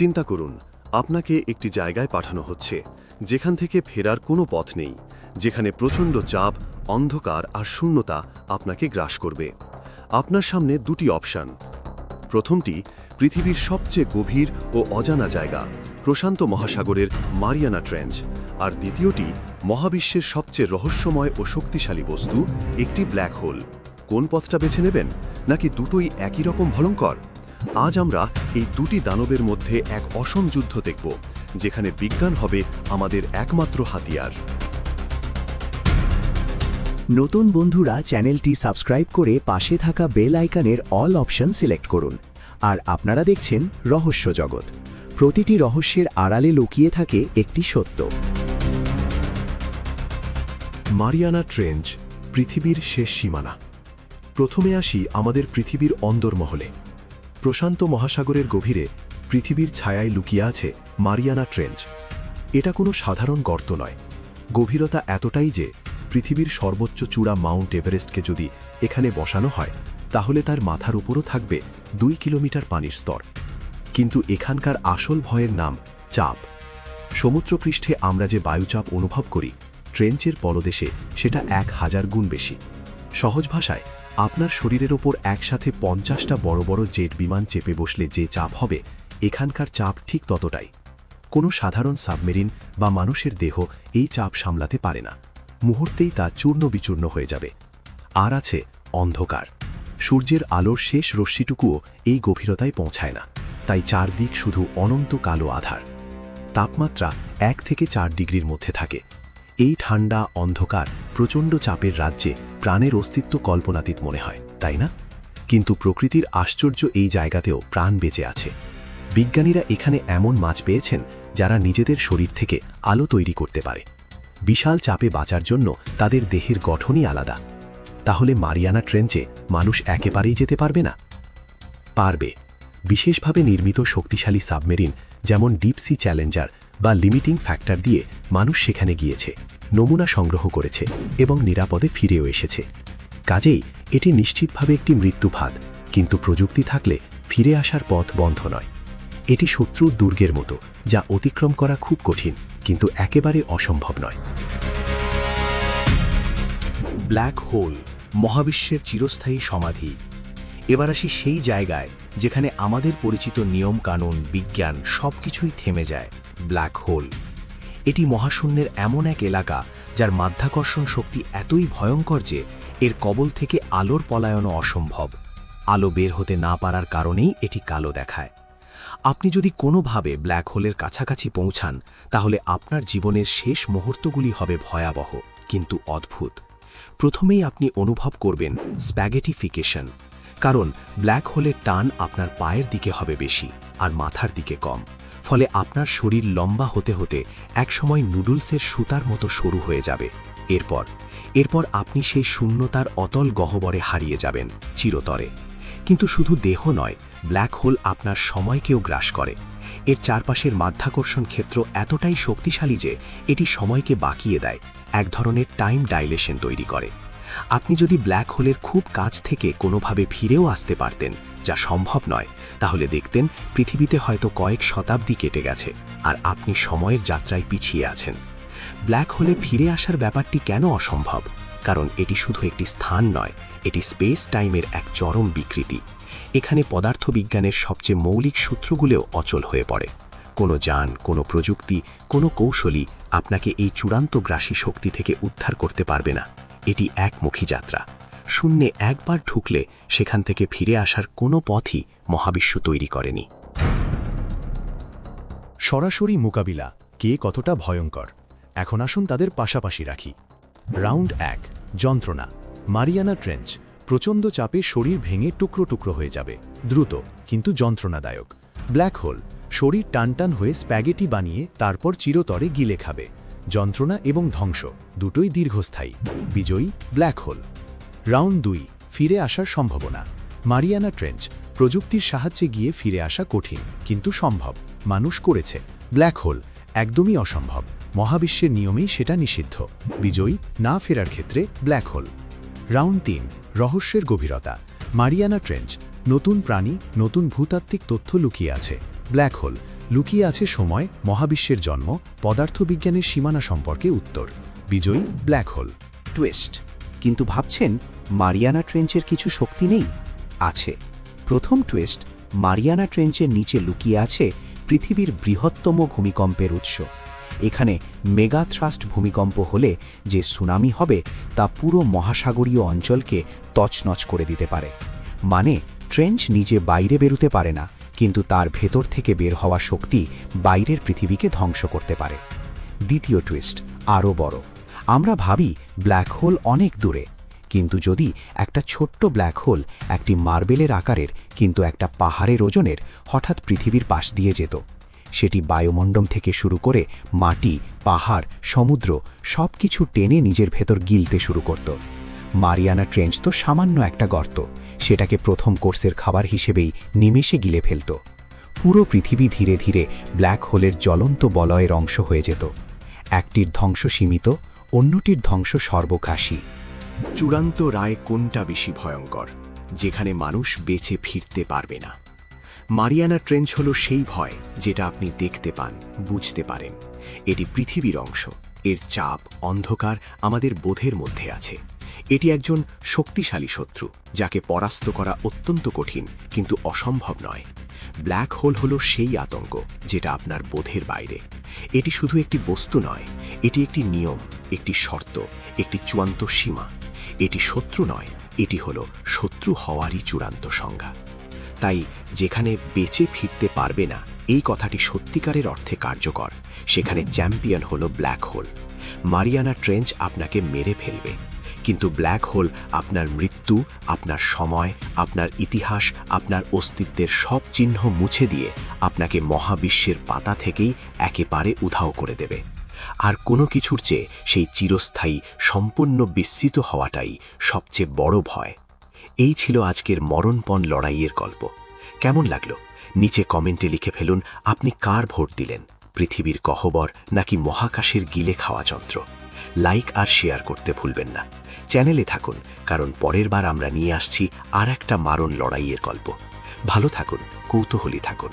চিন্তা করুন, আপনাকে একটি জায়গায় পাঠানো হচ্ছে, যেখান থেকে ফেরার কোনো পথ নেই, যেখানে প্রচণ্ড চাপ, অন্ধকার আর শূন্যতা আপনাকে গ্রাস করবে। আপনার সামনে দুটি অপশন। প্রথমটি, পৃথিবীর সবচেয়ে গভীর ও অজানা জায়গা, প্রশান্ত মহাসাগরের মারিয়ানা ট্রেঞ্চ। আর দ্বিতীয়টি, মহাবিশ্বের সবচেয়ে রহস্যময় ও শক্তিশালী বস্তু, একটি ব্ল্যাক হোল। কোন পথটা বেছে নেবেন? নাকি দুটোই একই রকম ভয়ঙ্কর? আজ আমরা এই দুটি দানবের মধ্যে এক অসম যুদ্ধ দেখব যেখানে বিজ্ঞান হবে আমাদের একমাত্র হাতিয়ার। নতুন বন্ধুরা চ্যানেলটি সাবস্ক্রাইব করে পাশে থাকা বেল আইকনের অল অপশন সিলেক্ট করুন। আর আপনারা দেখছেন রহস্য জগৎ। প্রতিটি রহস্যের আড়ালে লুকিয়ে থাকে একটি সত্য। মারিয়ানা ট্রেঞ্চ পৃথিবীর শেষ সীমানা। প্রথমে আসি আমাদের পৃথিবীর অন্দরমহলে। প্রশান্ত মহাসাগরের গভীরে পৃথিবীর ছায়ায় লুকিয়ে আছে মারিয়ানা ট্রেঞ্চ। এটা কোনো সাধারণ গর্ত নয়। গভীরতা এতটাই যে পৃথিবীর সর্বোচ্চ চূড়া মাউন্ট এভারেস্টকে যদি এখানে বসানো হয়, তাহলে তার মাথার উপরও থাকবে দুই কিলোমিটার পানির স্তর। কিন্তু এখানকার আসল ভয়ের নাম চাপ। সমুদ্রপৃষ্ঠে আমরা যে বায়ুচাপ অনুভব করি, ট্রেঞ্চের পলদেশে সেটা এক হাজার গুণ বেশি। সহজ ভাষায় আপনার শরীরের ওপর একসাথে পঞ্চাশটা বড় বড় জেট বিমান চেপে বসলে যে চাপ হবে, এখানকার চাপ ঠিক ততটাই। কোনো সাধারণ সাবমেরিন বা মানুষের দেহ এই চাপ সামলাতে পারে না। মুহূর্তেই তা চূর্ণ বিচূর্ণ হয়ে যাবে। আর আছে অন্ধকার। সূর্যের আলোর শেষ রশ্মিটুকুও এই গভীরতায় পৌঁছায় না। তাই চারদিক শুধু অনন্ত কালো আধার। তাপমাত্রা এক থেকে চার ডিগ্রির মধ্যে থাকে। এই ঠান্ডা অন্ধকার প্রচণ্ড চাপের রাজ্যে প্রাণের অস্তিত্ব কল্পনাতীত মনে হয়, তাই না? কিন্তু প্রকৃতির আশ্চর্য এই জায়গাতেও প্রাণ বেঁচে আছে। বিজ্ঞানীরা এখানে এমন মাছ পেয়েছেন যারা নিজেদের শরীর থেকে আলো তৈরি করতে পারে। বিশাল চাপে বাঁচার জন্য তাদের দেহের গঠনই আলাদা। তাহলে মারিয়ানা ট্রেঞ্চে মানুষ একেবারেই যেতে পারবে না? পারবে। বিশেষভাবে নির্মিত শক্তিশালী সাবমেরিন যেমন ডিপসি চ্যালেঞ্জার বা লিমিটিং ফ্যাক্টর দিয়ে মানুষ সেখানে গিয়েছে, নমুনা সংগ্রহ করেছে এবং নিরাপদে ফিরেও এসেছে। কাজেই এটি নিশ্চিতভাবে একটি মৃত্যুফাত কিন্তু প্রযুক্তি থাকলে ফিরে আসার পথ বন্ধ নয়। এটি শত্রুর দুর্গের মতো, যা অতিক্রম করা খুব কঠিন, কিন্তু একেবারে অসম্ভব নয়। ব্ল্যাক হোল, মহাবিশ্বের চিরস্থায়ী সমাধি। এবার আসি সেই জায়গায়, যেখানে আমাদের পরিচিত নিয়ম কানুন বিজ্ঞান সবকিছুই থেমে যায়। Black hole. এটি মহাশূন্যের এমন এক এলাকা যার মাধ্যাকর্ষণ শক্তি এতই ভয়ঙ্কর যে এর কবল থেকে আলোর পলায়নও অসম্ভব। আলো বের হতে না পারার কারণেই এটি কালো দেখায়। আপনি যদি কোনোভাবে ব্ল্যাক হোলের কাছাকাছি পৌঁছান, তাহলে আপনার জীবনের শেষ মুহূর্তগুলি হবে ভয়াবহ, কিন্তু অদ্ভুত। প্রথমেই আপনি অনুভব করবেন স্প্যাগেটিফিকেশন, কারণ ব্ল্যাক হোলের টান আপনার পায়ের দিকে হবে বেশি আর মাথার দিকে কম। ফলে আপনার শরীর লম্বা হতে হতে একসময় নুডলসের সুতার মতো সরু হয়ে যাবে। এরপর এরপর আপনি সেই শূন্যতার অতল গহ্বরে হারিয়ে যাবেন, চিরতরে। কিন্তু শুধু দেহ নয়, ব্ল্যাক হোল আপনার সময়কেও গ্রাস করে। এর চারপাশের মাধ্যাকর্ষণ ক্ষেত্র এতটাই শক্তিশালী যে এটি সময়কে বাকিয়ে দেয়, এক ধরনের টাইম ডাইলেশন তৈরি করে। আপনি যদি ব্ল্যাক হোলের খুব কাছ থেকে কোনোভাবে ফিরেও আসতে পারতেন যা সম্ভব নয়, তাহলে দেখতেন পৃথিবীতে হয়তো কয়েক শতাব্দী কেটে গেছে আর আপনি সময়ের যাত্রায় পিছিয়ে আছেন। ব্ল্যাক হোলে ফিরে আসার ব্যাপারটি কেন অসম্ভব? কারণ এটি শুধু একটি স্থান নয়, এটি স্পেস টাইমের এক চরম বিকৃতি। এখানে পদার্থবিজ্ঞানের সবচেয়ে মৌলিক সূত্রগুলোও অচল হয়ে পড়ে। কোনো যান, কোনো প্রযুক্তি, কোনো কৌশলী আপনাকে এই চূড়ান্ত গ্রাসী শক্তি থেকে উদ্ধার করতে পারবে না। এটি একমুখী যাত্রা। শূন্যে একবার ঢুকলে সেখান থেকে ফিরে আসার কোনো পথই মহাবিশ্ব তৈরি করেনি। সরাসরি মোকাবিলা, কে কতটা ভয়ঙ্কর। এখন আসুন তাদের পাশাপাশি রাখি। রাউন্ড এক, যন্ত্রণা। মারিয়ানা ট্রেঞ্চ, প্রচণ্ড চাপে শরীর ভেঙে টুকরো টুকরো হয়ে যাবে। দ্রুত, কিন্তু যন্ত্রণাদায়ক। ব্ল্যাক হোল, শরীর টানটান হয়ে স্প্যাগেটি বানিয়ে তারপর চিরতরে গিলে খাবে। যন্ত্রণা এবং ধ্বংস, দুটোই দীর্ঘস্থায়ী। বিজয়ী, ব্ল্যাক হোল। রাউন্ড দুই, ফিরে আসার সম্ভাবনা। মারিয়ানা ট্রেঞ্চ, প্রযুক্তির সাহায্যে গিয়ে ফিরে আসা কঠিন, কিন্তু সম্ভব। মানুষ করেছে। ব্ল্যাক হোল, একদমই অসম্ভব। মহাবিশ্বের নিয়মেই সেটা নিষিদ্ধ। বিজয়ী, না ফেরার ক্ষেত্রে ব্ল্যাক হোল। রাউন্ড তিন, রহস্যের গভীরতা। মারিয়ানা ট্রেঞ্চ, নতুন প্রাণী, নতুন ভূতাত্ত্বিক তথ্য লুকিয়ে আছে। ব্ল্যাক হোল, লুকিয়ে আছে সময়, মহাবিশ্বের জন্ম, পদার্থবিজ্ঞানের সীমানা সম্পর্কে উত্তর। বিজয়ী, ব্ল্যাক হোল। টুইস্ট। কিন্তু ভাবছেন মারিয়ানা ট্রেঞ্চের কিছু শক্তি নেই? আছে। প্রথম টুইস্ট, মারিয়ানা ট্রেঞ্চের নিচে লুকিয়ে আছে পৃথিবীর বৃহত্তম ভূমিকম্পের উৎস। এখানে মেগা থ্রাস্ট ভূমিকম্প হলে যে সুনামি হবে তা পুরো মহাসাগরীয় অঞ্চলকে তছনছ করে দিতে পারে। মানে ট্রেঞ্চ নিজে বাইরে বেরুতে পারে না, কিন্তু তার ভেতর থেকে বের হওয়া শক্তি বাইরের পৃথিবীকে ধ্বংস করতে পারে। দ্বিতীয় টুইস্ট, আরও বড়। আমরা ভাবি ব্ল্যাক হোল অনেক দূরে, কিন্তু যদি একটা ছোট্ট ব্ল্যাক হোল একটি মার্বেলের আকারের, কিন্তু একটা পাহাড়ের ওজনের হঠাৎ পৃথিবীর পাশ দিয়ে যেত, সেটি বায়ুমণ্ডল থেকে শুরু করে মাটি, পাহাড়, সমুদ্র সব কিছু টেনে নিজের ভেতর গিলতে শুরু করত। মারিয়ানা ট্রেঞ্চ তো সামান্য একটা গর্ত, সেটাকে প্রথম কোর্সের খাবার হিসেবেই নিমেষে গিলে ফেলত। পুরো পৃথিবী ধীরে ধীরে ব্ল্যাক হোলের জ্বলন্ত বলয়ের অংশ হয়ে যেত। একটির ধ্বংস সীমিত অন্যটির ধ্বংস সর্বকাশী। চূড়ান্ত রায় কোনটা বেশি ভয়ঙ্কর, যেখানে মানুষ বেঁচে ফিরতে পারবে না? মারিয়ানা ট্রেঞ্চ হল সেই ভয় যেটা আপনি দেখতে পান, বুঝতে পারেন। এটি পৃথিবীর অংশ, এর চাপ, অন্ধকার আমাদের বোধের মধ্যে আছে। এটি একজন শক্তিশালী শত্রু, যাকে পরাস্ত করা অত্যন্ত কঠিন কিন্তু অসম্ভব নয়। ব্ল্যাক হোল হল সেই আতঙ্ক যেটা আপনার বোধের বাইরে। এটি শুধু একটি বস্তু নয়, এটি একটি নিয়ম। একটি শর্ত, একটি চূড়ান্ত সীমা। এটি শত্রু নয়, এটি হল শত্রু হওয়ারই চূড়ান্ত সংজ্ঞা। তাই যেখানে বেঁচে ফিরতে পারবে না, এই কথাটি সত্যিকারের অর্থে কার্যকর। সেখানে চ্যাম্পিয়ন হল ব্ল্যাক হোল। মারিয়ানা ট্রেঞ্চ আপনাকে মেরে ফেলবে। কিন্তু ব্ল্যাক হোল আপনার মৃত্যু, আপনার সময়, আপনার ইতিহাস, আপনার অস্তিত্বের সব চিহ্ন মুছে দিয়ে আপনাকে মহাবিশ্বের পাতা থেকেই একেবারে উধাও করে দেবে। আর কোনো কিছুর চেয়ে সেই চিরস্থায়ী, সম্পূর্ণ বিস্মিত হওয়াটাই সবচেয়ে বড় ভয়। এই ছিল আজকের মরণপণ লড়াইয়ের গল্প। কেমন লাগল? নিচে কমেন্টে লিখে ফেলুন, আপনি কার ভোট দিলেন? পৃথিবীর গহ্বর নাকি মহাকাশের গিলে খাওয়া যন্ত্র? লাইক আর শেয়ার করতে ভুলবেন না। চ্যানেলে থাকুন, কারণ পরের বার আমরা নিয়ে আসছি আর একটা মারণ লড়াইয়ের গল্প। ভালো থাকুন, কৌতূহলী থাকুন।